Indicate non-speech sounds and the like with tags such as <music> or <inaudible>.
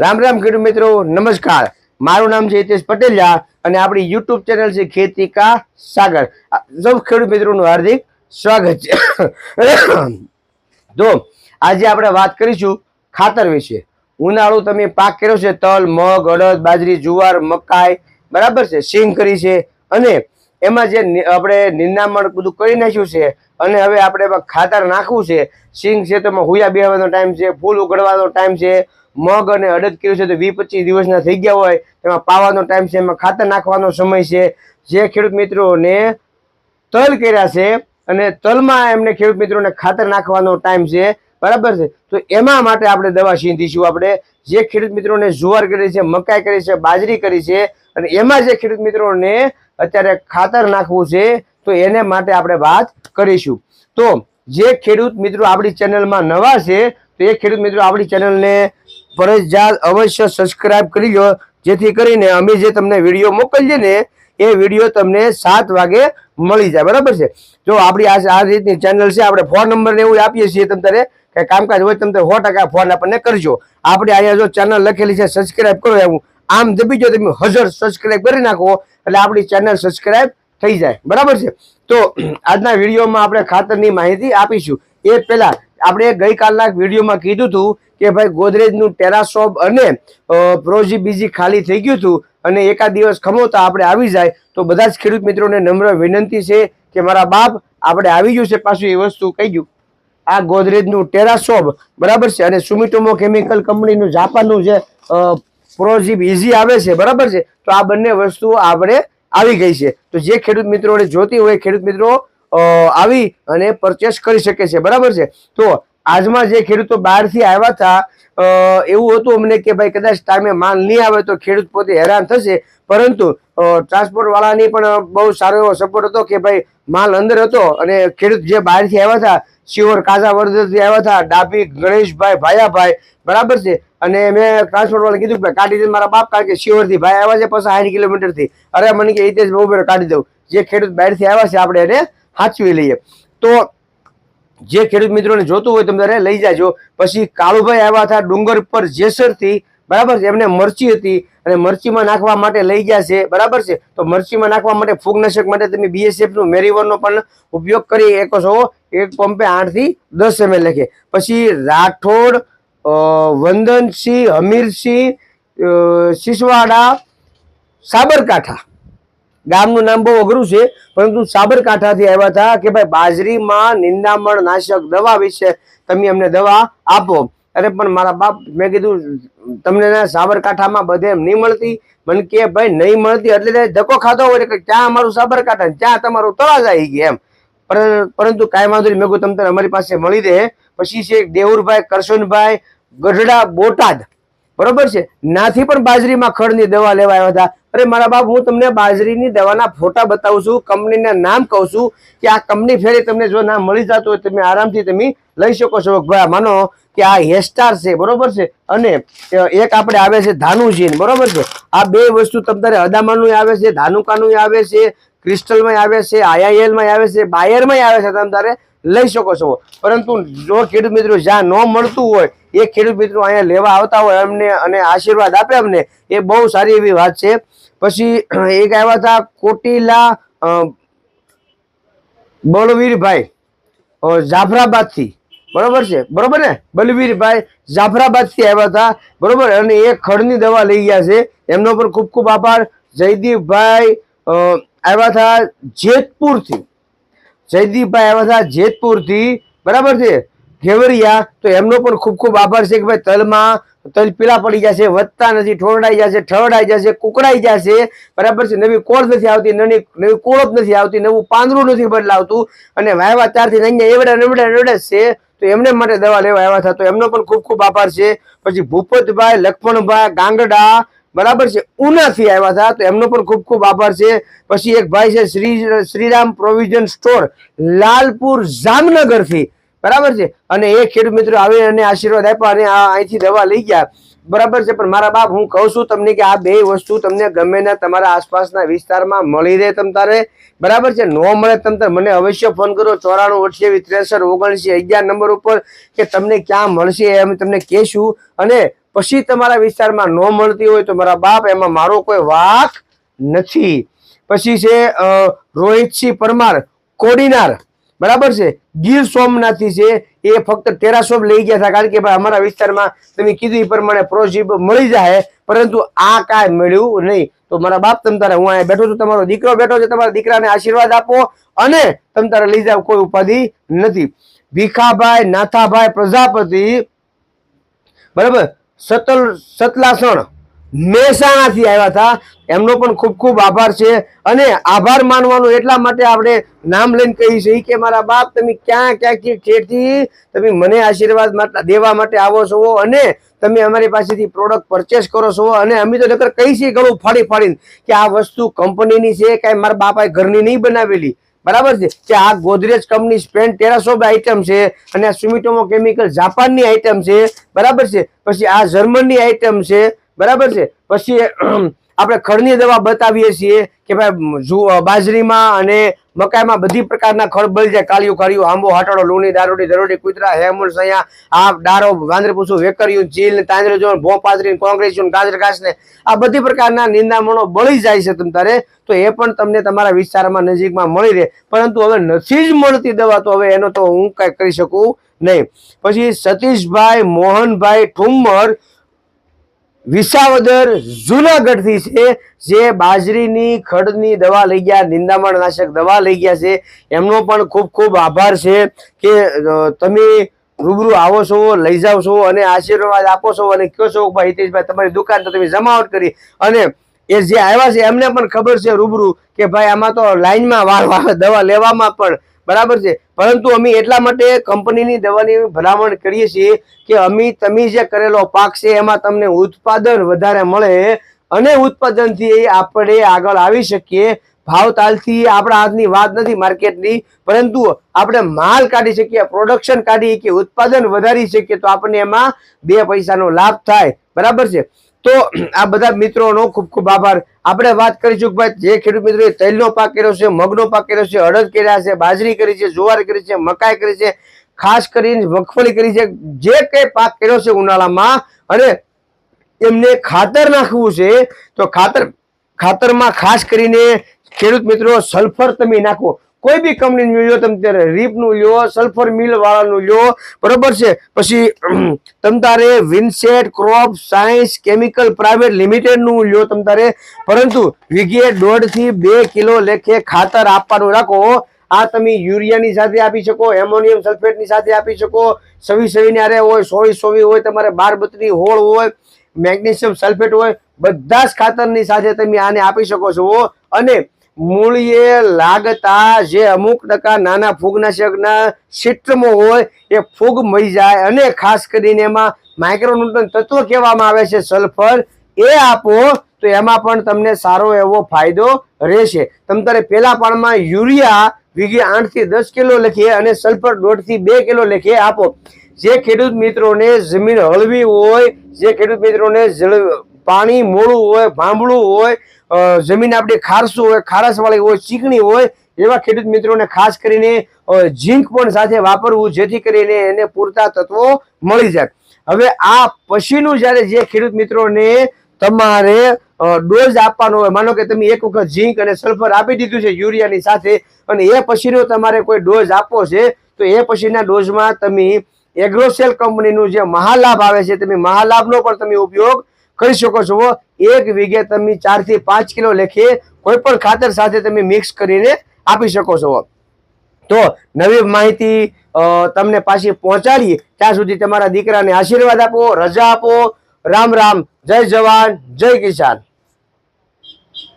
રામ રામ ખેડૂત મિત્રો, નમસ્કાર. મારું નામ છે હિતેશ પટેલિયા અને આપણી યુટ્યુબ ચેનલ છે ખેતી કા સાગર. સૌ ખેડૂત મિત્રોનું હાર્દિક સ્વાગત છે. તો આજે આપણે વાત કરીશું ખાતર વિશે. ઉનાળુ તમે પાક કર્યો છે, તલ, મગ, અડદ, બાજરી, જુવાર, મકાઈ, બરાબર છે, સિંગ કરી છે અને એમાં જે આપણે નિંદામણ બધું કરી નાખ્યું છે અને હવે આપણે એમાં ખાતર નાખવું છે. સિંગ છે તો એમાં હુયા બેહવાનો ટાઈમ છે, ફૂલ ઉગડવાનો ટાઈમ છે મગ અને અડદ કર્યું છે તો વીસ પચીસ દિવસના થઈ ગયા હોય એમાં પાવાનો ટાઈમ છે, એમાં ખાતર નાખવાનો સમય છે. જે ખેડૂત મિત્રોને તલ કર્યા છે અને તલમાં એમને ખેડૂત મિત્રોને ખાતર નાખવાનો ટાઈમ છે, બરાબર છે? તો એમાં માટે આપણે દવા સીંધીશું આપણે. જે ખેડૂત મિત્રોને જુવાર કરી છે, મકાઈ કરી છે, બાજરી કરી છે અને એમાં જે ખેડૂત મિત્રોને અત્યારે ખાતર નાખવું છે, તો એને માટે આપણે વાત કરીશું. તો જે ખેડૂત મિત્રો આપણી ચેનલમાં નવા છે, તો એ ખેડૂત મિત્રો આપણી ચેનલને ફરજિયાત અવશ્ય સબસ્ક્રાઇબ કરી લો જેથી કરીને અમે જે તમને વીડિયો મોકલીએ ને, એ વીડિયો તમને સાત વાગે મળી જાય. બરાબર છે? જો આપણી આ આ રીતની ચેનલ છે, આપણે ફોન નંબર ને એવું આપીએ છીએ તમને કે કામકાજ હોય તમે સો ટકા ફોન આપણને કરજો. આપણે અહીંયા જો ચેનલ લખેલી છે સબસ્ક્રાઇબ કરો એવું, આમ દબી જો તમે હજર સબસ્ક્રાઇબ કરી નાખો, એટલે આપણી ચેનલ સબસ્ક્રાઇબ થઈ જાય. બરાબર છે? તો, <clears throat> આજના વિડીયોમાં આપણે ખાતરની માહિતી આપીશું. એ પહેલા આપણે ગઈકાલના વિડીયોમાં કીધું હતું કે ભાઈ ગોદરેજનું ટેરાસોપ અને પ્રોજી બીજી ખાલી થઈ ગયું હતું અને એકાદ દિવસ ખમોતા આપણે આવી જાય, તો બધા જ ખેડૂત મિત્રોને નમ્ર વિનંતી છે કે મારા બાપ આપણે આવી ગયું છે પાછું એ વસ્તુ કહી ગયું આ ગોદરેજનું ટેરાસોપ બરાબર છે અને સુમિટોમો કેમિકલ કંપનીનું જાપાનનું જે પ્રોજીબ ઇઝી આવે છે, બરાબર છે, તો આ બંને વસ્તુઓ આપણે આવી ગઈ છે. તો જે ખેડૂત મિત્રોને જોતી હોય, ખેડૂત મિત્રો આવી અને પરચેસ કરી શકે છે. બરાબર છે? તો આજમાં જે ખેડૂતો બહારથી આવ્યા હતા એવું હતું અમને કે ભાઈ કદાચ ટાઈમે માલ નહીં આવે તો ખેડૂત પોતે હેરાન થશે. પરંતુ ટ્રાન્સપોર્ટવાળાની પણ બહુ સારો એવો સપોર્ટ હતો કે ભાઈ માલ અંદર હતો અને ખેડૂત જે બહારથી આવ્યા હતા શિવર કાઝા વર્ધનથી આવ્યા હતા, ડાભી, ગણેશભાઈ, ભાયાભાઈ, બરાબર છે? અને મેં ટ્રાન્સપોર્ટવાળા કીધું કે કાઢી દે મારા બાપ કારણ કે શિવરથી ભાઈ આવ્યા છે પછી સાઠ કિલોમીટરથી. અરે મને કે હિતેશ બહુ કાઢી દઉં. જે ખેડૂત બહારથી આવ્યા છે, આપણે એને સાચવી લઈએ. તો જે ખેડૂત મિત્રોને જોતું હોય તમે તારે લઈ જાજો. પછી કાળુભાઈ આવ્યા હતા ડુંગર પર જેસરથી, બરાબર છે? એમને મરચી હતી અને મરચીમાં નાખવા માટે લઈ ગયા છે, બરાબર છે? તો મરચીમાં નાખવા માટે ફૂગનાશક માટે તમે બીએસએફનું મેરીવનનો પણ ઉપયોગ કરી શકો છો. એક પંપે આઠથી દસ એમએલ લખે. પછી રાઠોડ વંદનસિંહ, હમીરસિંહ સિસવાડા, સાબરકાંઠા. ગામનું નામ બહુ અઘરું છે, પરંતુ સાબરકાંઠાથી આવ્યા હતા કે ભાઈ બાજરીમાં નિંદામણ નાશક દવા વિશે તમે અમને દવા આપો. અરે પણ મારા બાપ, મેં કીધું, તમને સાબરકાંઠામાં બધે એમ નહીં મળતી? મને કે ભાઈ નહીં મળતી એટલે ધક્કો ખાતો હોય કે ક્યાં અમારું સાબરકાંઠા ત્યાં તમારું તળાજ આવી ગયા એમ. પરંતુ કાંઈ વાંધો નહીં, મેં કહું તમને અમારી પાસે મળી રહે. પછી છે દેવુરભાઈ કરશનભાઈ ગઢડા બોટાદ. બરોબર છે? નાથી પણ બાજરીમાં ખડની દવા લેવા આવ્યા હતા. અરે મારા બાપ, હું તમને બાજરીની દવાના ફોટા બતાવું છું, કંપનીના નામ કહું છું કે આ કંપની ફેરી તમને જો નામ મળી જતું હોય તમે આરામથી તમે લઈ શકો છો. ભાઈ માનો કે આ હેસ્ટાર છે, બરોબર છે? અને એક આપણે આવે છે ધાનુજીન, બરોબર છે? આ બે વસ્તુ તમારે અદામાનું આવે છે ધાનુકાનું આવે છે ક્રિસ્ટલમાં આવે છે આઈઆઈએલમાં આવે છે બાયરમાં આવે છે તમારે લઈ શકો છો. પરંતુ જો ખેડૂત મિત્રો જ્યાં ન મળતું હોય, એ ખેડૂત મિત્રો અહીંયા લેવા આવતા હોય અમને અને આશીર્વાદ આપે અમને, એ બહુ સારી એવી વાત છે. પછી <clears throat> એક આવ્યા હતા કોટીલા બળવીરભાઈ જાફરાબાદથી. બરોબર છે? બરોબર ને? બલવીરભાઈ જાફરાબાદથી આવ્યા હતા. બરોબર? અને એ ખડની દવા લઈ ગયા છે. એમનો પણ ખૂબ ખૂબ આભાર. જયદીપભાઈ આવ્યા હતા જેતપુરથી. જયદીપભાઈ આવ્યા હતા જેતપુરથી. બરાબર છે? ઘેવરિયા, તો એમનો પણ ખૂબ ખૂબ આભાર છે કે ભાઈ તલમાં તલ પીળા પડી જશે વધતા નથી, ઠોરડાઈ જશે ઠરડાઈ જશે કુકડાઈ જશે બરાબર છે? નવી કોળ નથી આવતી, નવી નવી કોળપ નથી આવતી, નવું પાંદડું નથી બદલાવતું. અને વાયવા ત્યારથી અહીંયા એવડા નવડા નવડે છે, તો એમને માટે દવા લેવા આવ્યા હતા. તો એમનો પણ ખૂબ ખૂબ આભાર છે. પછી ભૂપતભાઈ, લક્ષ્મણભાઈ, ગાંગડા બરાબર છે. ઉનાથી આવ્યા હતા, તો એમનો પણ ખૂબ ખૂબ આભાર છે. પછી એક ભાઈ છે, શ્રી, શ્રીરામ પ્રોવિઝન સ્ટોર લાલપુર જામનગરથી. બરાબર છે? અને એ ખેડૂત મિત્રો આવી અને આશીર્વાદ આપ્યા અને આ અહીંથી દવા લઈ ગયા. બરાબર છે, પણ મારા બાપ, હું કહું છું તમને કે આ બે વસ્તુ તમને ગમે ને તમારા આસપાસના વિસ્તારમાં મળી રહે તમ તારે. બરાબર છે, ન મળે તમ તારે. મને અવશ્ય ફોન કરો, ચોરાણું અઠ્યાવીસ ત્રેસઠ, ઓગણસી, અગિયાર નંબર ઉપર કે તમને ક્યાં મળશે એમ તમને કહેશું. અને પછી તમારા વિસ્તારમાં ન મળતી હોય તો મારા બાપ, એમાં મારો કોઈ વાક નથી. પછી છે રોહિતસિંહ પરમાર, કોડીનાર. બરાબર છે? ગીર સોમનાથથી છે, એ ફક્ત ટેરાસોપ લઈ ગયા હતા. કારણ કે ભાઈ, અમારા વિસ્તારમાં તમે કીધું એ પ્રમાણે પ્રોજીબ મળી જાય, પરંતુ આ કાંઈ મળ્યું નહીં. તો મારા બાપ, તમ તારે, હું અહીંયા બેઠો છું. તમારો દીકરો બેઠો છે. તમારા દીકરાને આશીર્વાદ આપો અને તમ તારે લઈ જાવ. કોઈ ઉપાધિ નથી. ભીખાભાઈ, નાથાભાઈ, પ્રજાપતિ, બરાબર? સતલ, સતલાસણ. મહેસાણાથી આવ્યા હતા. એમનો પણ ખૂબ ખૂબ આભાર છે અને આભાર માનવાનો એટલા માટે આપણે નામ લઈને કહી છે કે મારા બાપ, તમે ક્યાં ક્યાંથી ઠેરથી તમે મને આશીર્વાદ દેવા માટે આવો છો અને તમે અમારી પાસેથી પ્રોડક્ટ પરચેસ કરો છો અને અમે તો નકર કહી છીએ ઘણું ફાડી ફાડીને કે આ વસ્તુ કંપનીની છે કાંઈ મારા બાપાએ ઘરની નહીં બનાવેલી. બરાબર છે? કે આ ગોદરેજ કંપની સ્પેન ટેરાસોબ આઇટમ છે અને આ સુમિટોમો કેમિકલ જાપાનની આઇટમ છે. બરાબર છે? પછી આ જર્મનની આઇટમ છે. બરાબર છે? પછી આપણે ખડની દવા બતાવીએ છીએ કે ભાઈ બાજરીમાં અને મકાઈમાં બધી પ્રકારના ખડ બળી જાય કાળિયું કાળિયું આંબો, હાટડો, લૂણી, દારૂડી દરોડી કુતરા હેમુલ સૈયા, આ ડારો વાંદરપૂસું વેકર્યું ચીલ ને તાંદરે જોન ભો કોંગ્રેસ ગાજર ઘાસ ને આ બધી પ્રકારના નિંદામણો બળી જાય છે તમ તો એ પણ તમને તમારા વિસ્તારમાં નજીકમાં મળી રહે. પરંતુ હવે નથી જ મળતી દવા, તો હવે એનો તો હું કઈ કરી શકું નહીં. પછી સતીશભાઈ મોહનભાઈ ઠુમ્મર વિસાવદર જુનાગઢથી છે, જે બાજરીની ખડની દવા લઈ ગયા નિંદામણ નાશક દવા લઈ ગયા છે. એમનો પણ ખૂબ ખૂબ આભાર છે કે તમે રૂબરૂ આવો છો, લઈ જાઓ છો અને આશીર્વાદ આપો છો અને કહો છો ભાઈ હિતેશભાઈ, તમારી દુકાન તો તમે જમાવટ કરી અને એ જે આવ્યા છે, એમને પણ ખબર છે રૂબરૂ કે ભાઈ આમાં તો લાઈનમાં વાર દવા લેવામાં પણ બરાબર છે. પરંતુ અમે એટલા માટે કંપનીની દવાની ભલામણ કરીએ છીએ કે અમે તમે જે કરેલો પાક છે, એમાં તમને ઉત્પાદન વધારે મળે અને ઉત્પાદનથી આપણે આગળ આવી શકીએ. ભાવ તાલથી આપણા હાથની વાત નથી માર્કેટની, પરંતુ આપણે માલ કાઢી શકીએ પ્રોડક્શન કાઢી શકીએ ઉત્પાદન વધારી શકીએ, તો આપણને એમાં બે પૈસાનો લાભ થાય. બરાબર છે. તો આ બધા મિત્રોનો ખૂબ ખૂબ આભાર. આપણે વાત કરીશું કે ભાઈ જે ખેડૂત મિત્રોએ તૈલનો પાક કર્યો છે, મગનો પાક કર્યો છે, અડદ કર્યા છે, બાજરી કરી છે, જુવાર કરી છે, મકાઈ કરી છે, ખાસ કરીને મગફળી કરી છે, જે કંઈ પાક કર્યો છે ઉનાળામાં અને એમને ખાતર નાખવું છે, તો ખાતર ખાતરમાં ખાસ કરીને ખેડૂત મિત્રો સલ્ફર તમે નાખો. કોઈ બી કંપનીનું લ્યો, તમે ત્યારે રીપનું લ્યો સલ્ફર મિલ વાળાનું લ્યો, બરોબર છે? પછી તમ તારે વિન્સેટ ક્રોપ સાયન્સ કેમિકલ પ્રાઇવેટ લિમિટેડનું લ્યો તમ તારે. પરંતુ વીઘે દોઢથી બે કિલો લેખે ખાતર આપવાનું રાખો. આ તમે યુરિયાની સાથે આપી શકો એમોનિયમ સલ્ફેટની સાથે આપી શકો. સવી સવીને અરે હોય સોવી સોવી હોય, તમારે બાર બત્રી હોળ હોય, મેગ્નેશિયમ સલ્ફેટ હોય, બધા જ ખાતરની સાથે તમે આને આપી શકો છો. અને મૂળીએ લાગતા જે અમુક ટકા નાના ફૂગનાશકના સિટ્રમો હોય, એ ફૂગ મરી જાય. અને ખાસ કરીને એમાં માઇક્રોન્યુટ્રન તત્વ કહેવામાં આવે છે સલ્ફર એ આપો તો એમાં પણ તમને સારો એવો ફાયદો રહેશે. તમ તારે પહેલા પાણમાં યુરિયા વીઘે આઠથી દસ કિલો લખીએ અને સલ્ફર દોઢથી બે કિલો લખીએ આપો. જે ખેડૂત મિત્રોને જમીન હળવી હોય, જે ખેડૂત મિત્રોને પાણી મોડું હોય, ભાંભળું હોય જમીન આપણી ખારસું હોય, ખારસવાળી હોય, ચીકણી હોય, એવા ખેડૂત મિત્રોને ખાસ કરીને ઝીંક પણ સાથે વાપરવું, જેથી કરીને એને પૂરતા તત્વો મળી જાય. હવે આ પછીનું જ્યારે જે ખેડૂત મિત્રોને તમારે ડોઝ આપવાનો હોય, માનો કે તમે એક વખત ઝીંક અને સલ્ફર આપી દીધું છે યુરિયાની સાથે, અને એ પછીનો તમારે કોઈ ડોઝ આપવો છે, તો એ પછીના ડોઝમાં તમે એગ્રોસેલ કંપનીનું જે મહાલાભ આવે છે, તમે મહાલાભનો પણ તમે ઉપયોગ કરી શકો છો. એક વીઘે તમે ચારથી પાંચ કિલો લેખે કોઈ પણ ખાતર સાથે તમે મિક્સ કરીને આપી શકો છો. તો નવી માહિતી તમને પાછી પહોંચાડીએ ત્યાં સુધી તમારા દીકરાને આશીર્વાદ આપો, રજા આપો. રામ રામ. જય જવાન, જય કિસાન.